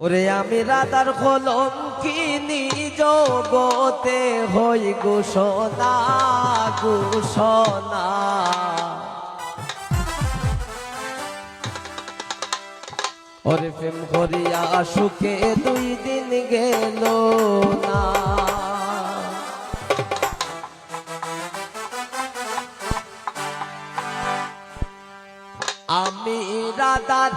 ওরে আমি রাতার কলম কিনি জগতে হই ঘোষণা ঘোষণা ওরে প্রেম করিয়া সুখে দুই দিন গেল না। আমি রাধার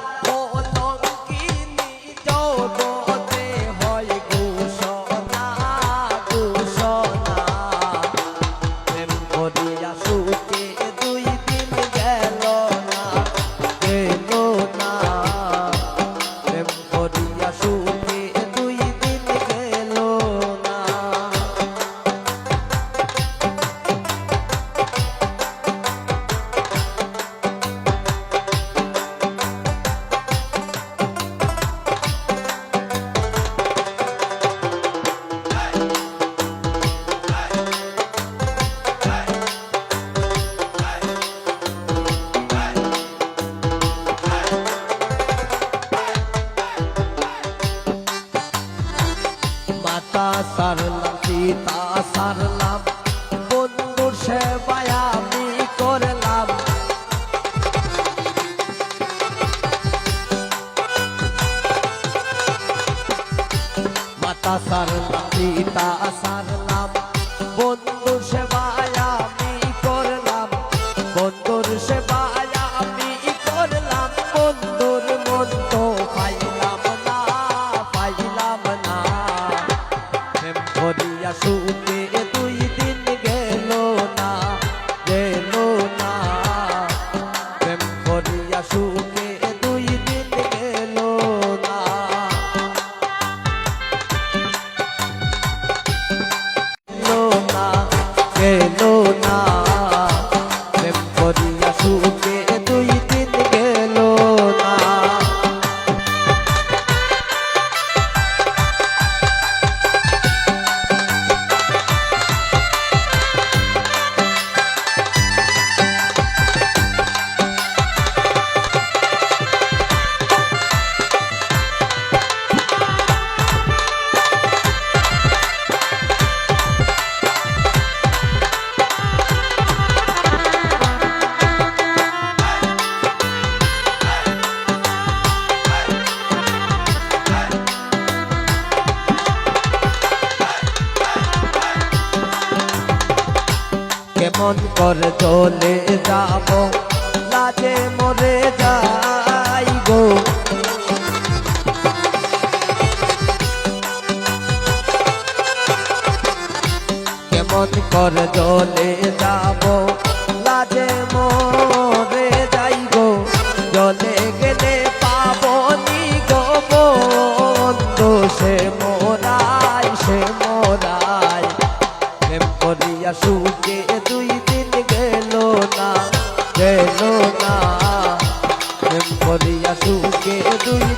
মাতা সারলাম পিতা সারলাম কেমন কর চলে যাব লাজে মরে যাই গো। কেমন কর চলে যাব লাজে মরে সুখে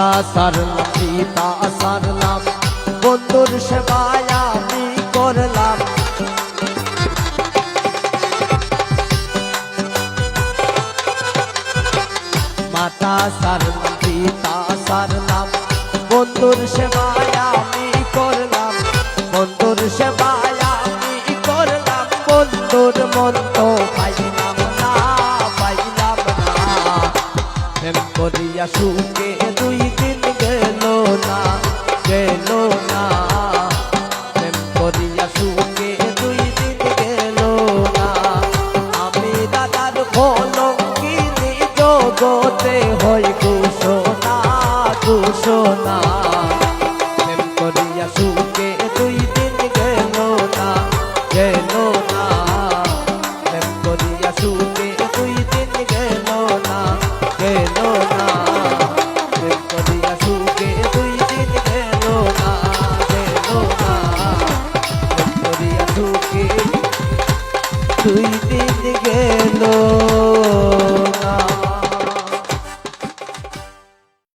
মাতা সারলাম, পিতা সারলাম, বন্ধুর সেবায় আমি করলাম। মাতা সারলাম, পিতা সারলাম, বন্ধুর সেবায় আমি করলাম। বন্ধুর সেবায় আমি করলাম, বন্ধুর মন তো পাইলাম না পাইলাম না। করিয়া সুখে করিয়া সুখে দুই দিন আমি দাদার কলম কিনি জগতে ঘোষণা দিন গেল না